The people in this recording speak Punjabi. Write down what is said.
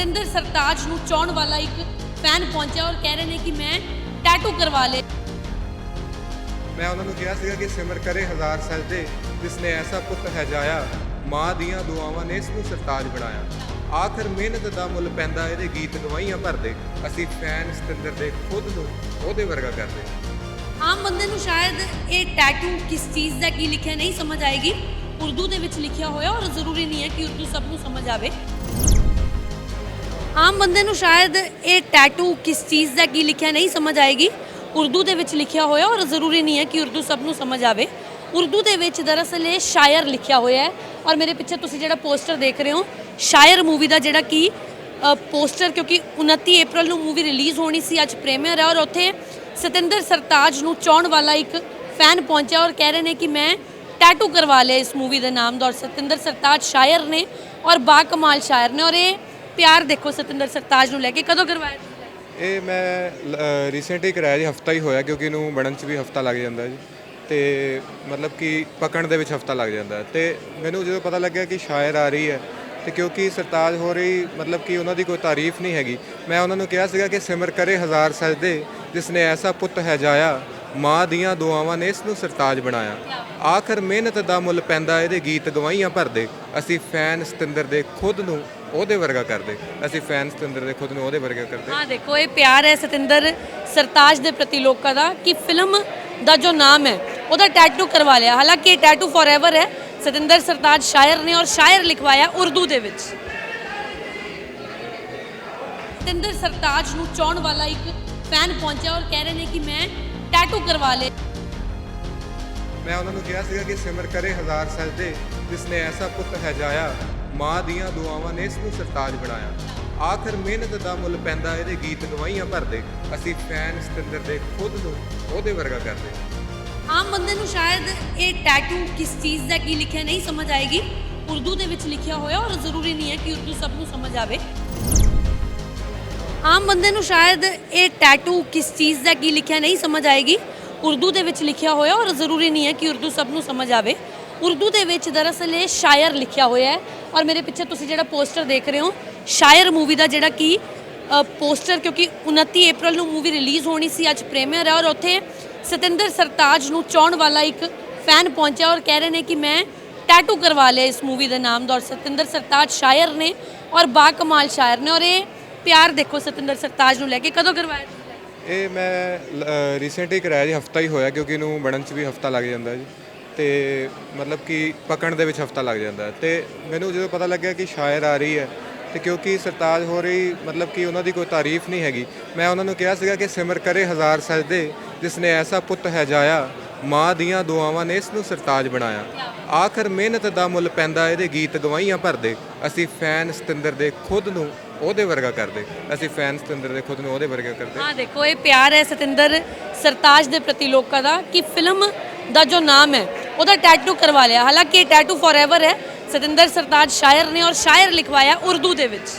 ਸਤਿੰਦਰ ਸਰਤਾਜ ਨੂੰ ਚਾਹਣ ਵਾਲਾ ਇੱਕ ਫੈਨ ਪਹੁੰਚਿਆ ਔਰ ਕਹਿ ਰਹੇ ਨੇ ਕਿ ਮੈਂ ਟੈਟੂ ਕਰਵਾ ਲੇ। ਮੈਂ ਉਹਨਾਂ ਨੂੰ ਕਿਹਾ ਸੀਗਾ ਕਿ ਸਿਮਰ ਕਰੇ ਹਜ਼ਾਰ ਸਜਦੇ ਜਿਸ ਨੇ ਐਸਾ ਪੁੱਤ ਹੈ ਜਾਇਆ ਮਾਂ ਦੀਆਂ ਦੁਆਵਾਂ ਨੇ ਇਸ ਨੂੰ ਸਰਤਾਜ ਬਣਾਇਆ। ਆਖਰ ਮਿਹਨਤ ਦਾ ਮੁੱਲ ਪੈਂਦਾ ਇਹਦੇ ਗੀਤ ਗਵਾਈਆਂ ਭਰਦੇ ਅਸੀਂ ਫੈਨ ਸਤਿੰਦਰ ਦੇ ਖੁਦ ਨੂੰ ਉਹਦੇ ਵਰਗਾ ਕਰਦੇ। ਆਮ ਬੰਦੇ ਨੂੰ ਸ਼ਾਇਦ ਇਹ ਟੈਟੂ ਕਿਸ ਚੀਜ਼ ਦਾ ਕੀ ਲਿਖਿਆ ਨਹੀਂ ਸਮਝ ਆਏਗੀ। ਉਰਦੂ ਦੇ ਵਿੱਚ ਲਿਖਿਆ ਹੋਇਆ ਔਰ ਜ਼ਰੂਰੀ ਨਹੀਂ ਹੈ ਕਿ ਉਰਦੂ ਸਭ ਨੂੰ ਸਮਝ ਆਵੇ। ਆਮ ਬੰਦੇ ਨੂੰ ਸ਼ਾਇਦ ਇਹ ਟੈਟੂ ਕਿਸ ਚੀਜ਼ ਦਾ ਕੀ ਲਿਖਿਆ ਨਹੀਂ ਸਮਝ ਆਏਗੀ। ਉਰਦੂ ਦੇ ਵਿੱਚ ਲਿਖਿਆ ਹੋਇਆ ਔਰ ਜ਼ਰੂਰੀ ਨਹੀਂ ਹੈ ਕਿ ਉਰਦੂ ਸਭ ਨੂੰ ਸਮਝ ਆਵੇ। ਉਰਦੂ ਦੇ ਵਿੱਚ ਦਰਅਸਲ ਇਹ ਸ਼ਾਇਰ ਲਿਖਿਆ ਹੋਇਆ ਹੈ ਔਰ ਮੇਰੇ ਪਿੱਛੇ ਤੁਸੀਂ ਜਿਹੜਾ ਪੋਸਟਰ ਦੇਖ ਰਹੇ ਹੋ, ਸ਼ਾਇਰ ਮੂਵੀ ਦਾ ਜਿਹੜਾ ਕਿ ਪੋਸਟਰ ਕਿਉਂਕਿ 29 ਅਪ੍ਰੈਲ ਨੂੰ ਮੂਵੀ ਰਿਲੀਜ਼ ਹੋਣੀ ਸੀ, ਅੱਜ ਪ੍ਰੀਮੀਅਰ ਹੈ ਔਰ ਉੱਥੇ ਸਤਿੰਦਰ ਸਰਤਾਜ ਨੂੰ ਚਾਹਣ ਵਾਲਾ ਇੱਕ ਫੈਨ ਪਹੁੰਚਿਆ ਔਰ ਕਹਿ ਰਹੇ ਨੇ ਕਿ ਮੈਂ ਟੈਟੂ ਕਰਵਾ ਲਿਆ ਇਸ ਮੂਵੀ ਦੇ ਨਾਮ ਦਾ ਔਰ ਸਤਿੰਦਰ ਸਰਤਾਜ ਸ਼ਾਇਰ ਨੇ ਔਰ ਬਾ ਕਮਾਲ ਸ਼ਾਇਰ ਨੇ ਔਰ ਇਹ ਪਿਆਰ ਦੇਖੋ ਸਤਿੰਦਰ ਸਰਤਾਜ ਨੂੰ ਲੈ ਕੇ, ਕਦੋਂ ਕਰਵਾਇਆ ਇਹ ਮੈਂ ਰੀਸੈਂਟਲੀ ਕਰਾਇਆ ਜੀ, ਹਫਤਾ ਹੀ ਹੋਇਆ ਕਿਉਂਕਿ ਇਹਨੂੰ ਬਣਨ 'ਚ ਵੀ ਹਫਤਾ ਲੱਗ ਜਾਂਦਾ ਜੀ। ਤੇ ਮਤਲਬ ਕਿ ਪਕਣ ਦੇ ਵਿੱਚ ਹਫਤਾ ਲੱਗ ਜਾਂਦਾ। ਤੇ ਮੈਨੂੰ ਜਦੋਂ ਪਤਾ ਲੱਗਿਆ ਕਿ ਸ਼ਾਇਰ ਆ ਰਹੀ ਹੈ, ਤੇ ਕਿਉਂਕਿ ਸਰਤਾਜ ਹੋ ਰਹੀ, ਮਤਲਬ ਕਿ ਉਹਨਾਂ ਦੀ ਕੋਈ ਤਾਰੀਫ ਨਹੀਂ ਹੈਗੀ, ਮੈਂ ਉਹਨਾਂ ਨੂੰ ਕਿਹਾ ਸੀਗਾ ਕਿ ਸਿਮਰ ਕਰੇ ਹਜ਼ਾਰ ਸਜਦੇ ਜਿਸ ਨੇ ਐਸਾ ਪੁੱਤ ਹੈ ਜਾਇਆ, ਮਾਂ ਦੀਆਂ ਦੁਆਵਾਂ ਨੇ ਇਸ ਨੂੰ ਸਰਤਾਜ ਬਣਾਇਆ। ਆਖਰ ਮਿਹਨਤ ਦਾ ਮੁੱਲ ਪੈਂਦਾ, ਇਹਦੇ ਗੀਤ ਗਵਾਈਆਂ ਭਰਦੇ ਅਸੀਂ ਫੈਨ ਸਤਿੰਦਰ ਦੇ ਖੁਦ ਨੂੰ ਉਹਦੇ ਵਰਗਾ ਕਰਦੇ। ਅਸੀਂ ਫੈਨ ਸਤਿੰਦਰ ਦੇ ਖੁਦ ਨੂੰ ਉਹਦੇ ਵਰਗਾ ਕਰਦੇ। ਹਾਂ ਦੇਖੋ ਇਹ ਪਿਆਰ ਹੈ ਸਤਿੰਦਰ ਸਰਤਾਜ ਦੇ ਪ੍ਰਤੀ ਲੋਕਾਂ ਦਾ ਕਿ ਫਿਲਮ ਦਾ ਜੋ ਨਾਮ ਹੈ ਉਹਦਾ ਟੈਟੂ ਕਰਵਾ ਲਿਆ। ਹਾਲਾਂਕਿ ਇਹ ਟੈਟੂ ਫੋਰਐਵਰ ਹੈ। ਸਤਿੰਦਰ ਸਰਤਾਜ ਸ਼ਾਇਰ ਨੇ ਔਰ ਸ਼ਾਇਰ ਲਿਖਵਾਇਆ ਉਰਦੂ ਦੇ ਵਿੱਚ। ਸਤਿੰਦਰ ਸਰਤਾਜ ਨੂੰ ਚਾਹਣ ਵਾਲਾ ਇੱਕ ਫੈਨ ਪਹੁੰਚਿਆ ਔਰ ਕਹਿ ਰਹੇ ਨੇ ਕਿ ਮੈਂ ਟੈਟੂ ਕਰਵਾ ਲਿਆ ਮੈਂ ਉਹਨਾਂ ਨੂੰ ਕਿਹਾ ਸੀਗਾ ਕਿ ਸਿਮਰ ਕਰੇ ਹਜ਼ਾਰ ਸਜਦੇ ਜਿਸ ਨੇ ਐਸਾ ਪੁੱਤ ਹੈ ਜਾਇਆ। ਮਾਂ ਦੀਆਂ ਦੁਆਵਾਂ ਨੇ ਇਸ ਨੂੰ ਸਰਤਾਜ ਬਣਾਇਆ। ਆਖਰ ਮਿਹਨਤ ਦਾ ਮੁੱਲ ਪੈਂਦਾ ਇਹਦੇ ਗੀਤ ਗਵਾਈਆਂ ਭਰਦੇ। ਅਸੀਂ ਫੈਨ ਸਤਿੰਦਰ ਦੇ ਖੁਦ ਨੂੰ ਉਹਦੇ ਵਰਗਾ ਕਰਦੇ। ਆਮ ਬੰਦੇ ਨੂੰ ਸ਼ਾਇਦ ਇਹ ਟੈਟੂ ਕਿਸ ਚੀਜ਼ ਦਾ, ਕੀ ਲਿਖਿਆ ਨਹੀਂ ਸਮਝ ਆਏਗੀ। ਉਰਦੂ ਦੇ ਵਿੱਚ ਲਿਖਿਆ ਹੋਇਆ ਔਰ ਜ਼ਰੂਰੀ ਨਹੀਂ ਹੈ ਕਿ ਉਰਦੂ ਸਭ ਨੂੰ ਸਮਝ ਆਵੇ। ਆਮ ਬੰਦੇ ਨੂੰ ਸ਼ਾਇਦ ਇਹ ਟੈਟੂ ਕਿਸ ਚੀਜ਼ ਦਾ, ਕੀ ਲਿਖਿਆ ਨਹੀਂ ਸਮਝ ਆਏਗੀ। ਉਰਦੂ ਦੇ ਵਿੱਚ ਲਿਖਿਆ ਹੋਇਆ ਔਰ ਜ਼ਰੂਰੀ ਨਹੀਂ ਹੈ ਕਿ ਉਰਦੂ ਸਭ ਨੂੰ ਸਮਝ ਆਵੇ। ਉਰਦੂ ਦੇ ਵਿੱਚ ਦਰਅਸਲ ਇਹ ਸ਼ਾਇਰ ਲਿਖਿਆ ਹੋਇਆ ਹੈ। ਔਰ ਮੇਰੇ ਪਿੱਛੇ ਤੁਸੀਂ ਜਿਹੜਾ ਪੋਸਟਰ ਦੇਖ ਰਹੇ ਹੋ, ਸ਼ਾਇਰ ਮੂਵੀ ਦਾ ਜਿਹੜਾ ਕਿ ਪੋਸਟਰ ਕਿਉਂਕਿ 29 ਅਪ੍ਰੈਲ ਨੂੰ ਮੂਵੀ ਰਿਲੀਜ਼ ਹੋਣੀ ਸੀ, ਅੱਜ ਪ੍ਰੀਮੀਅਰ ਹੈ ਔਰ ਉੱਥੇ ਸਤਿੰਦਰ ਸਰਤਾਜ ਨੂੰ ਚਾਹਣ ਵਾਲਾ ਇੱਕ ਫੈਨ ਪਹੁੰਚਿਆ ਔਰ ਕਹਿ ਰਹੇ ਨੇ ਕਿ ਮੈਂ ਟੈਟੂ ਕਰਵਾ ਲਿਆ ਇਸ ਮੂਵੀ ਦੇ ਨਾਮ ਦਾ ਔਰ ਸਤਿੰਦਰ ਸਰਤਾਜ ਸ਼ਾਇਰ ਨੇ ਔਰ ਬਾ ਕਮਾਲ ਸ਼ਾਇਰ ਨੇ ਔਰ ਇਹ ਪਿਆਰ ਦੇਖੋ ਸਤਿੰਦਰ ਸਰਤਾਜ ਨੂੰ ਲੈ ਕੇ, ਕਦੋਂ ਕਰਵਾਇਆ ਇਹ ਮੈਂ ਰੀਸੈਂਟਲੀ ਕਰਾਇਆ ਜੀ, ਹਫਤਾ ਹੀ ਹੋਇਆ ਕਿਉਂਕਿ ਇਹਨੂੰ ਬਣਨ 'ਚ ਵੀ ਹਫਤਾ ਲੱਗ ਜਾਂਦਾ ਜੀ। ਤੇ ਮਤਲਬ ਕਿ ਪਕਣ ਦੇ ਵਿੱਚ ਹਫਤਾ ਲੱਗ ਜਾਂਦਾ ਤੇ ਮੈਨੂੰ ਜਦੋਂ ਪਤਾ ਲੱਗਿਆ ਕਿ ਸ਼ਾਇਰ ਆ ਰਹੀ ਹੈ, ਤੇ ਕਿਉਂਕਿ ਸਰਤਾਜ ਹੋ ਰਹੀ, ਮਤਲਬ ਕਿ ਉਹਨਾਂ ਦੀ ਕੋਈ ਤਾਰੀਫ ਨਹੀਂ ਹੈਗੀ, ਮੈਂ ਉਹਨਾਂ ਨੂੰ ਕਿਹਾ ਸੀਗਾ ਕਿ ਸਿਮਰ ਕਰੇ ਹਜ਼ਾਰ ਸਜਦੇ ਜਿਸ ਨੇ ਐਸਾ ਪੁੱਤ ਹੈ ਜਾਇਆ, ਮਾਂ ਦੀਆਂ ਦੁਆਵਾਂ ਨੇ ਇਸ ਨੂੰ ਸਰਤਾਜ ਬਣਾਇਆ। ਆਖਰ ਮਿਹਨਤ ਦਾ ਮੁੱਲ ਪੈਂਦਾ ਇਹਦੇ ਗੀਤ ਗਵਾਈਆਂ ਭਰਦੇ, ਅਸੀਂ ਫੈਨ ਸਤਿੰਦਰ ਦੇ ਖੁਦ ਨੂੰ ਉਹਦੇ ਵਰਗਾ ਕਰਦੇ, ਅਸੀਂ ਫੈਨ ਸਤਿੰਦਰ ਦੇ ਖੁਦ ਨੂੰ ਉਹਦੇ ਵਰਗਾ ਕਰਦੇ। ਹਾਂ, ਦੇਖੋ, ਇਹ ਪਿਆਰ ਹੈ ਸਤਿੰਦਰ ਸਰਤਾਜ ਦੇ ਪ੍ਰਤੀ ਲੋਕਾਂ ਦਾ, ਕਿ ਫਿਲਮ ਦਾ ਜੋ ਨਾਮ ਹੈ ਉਹਦਾ ਟੈਟੂ ਕਰਵਾ ਲਿਆ। ਹਾਲਾਂਕਿ ਇਹ ਟੈਟੂ ਫੋਰਐਵਰ ਹੈ। ਸਤਿੰਦਰ ਸਰਤਾਜ ਸ਼ਾਇਰ ਨੇ ਔਰ ਸ਼ਾਇਰ ਲਿਖਵਾਇਆ ਉਰਦੂ ਦੇ ਵਿੱਚ।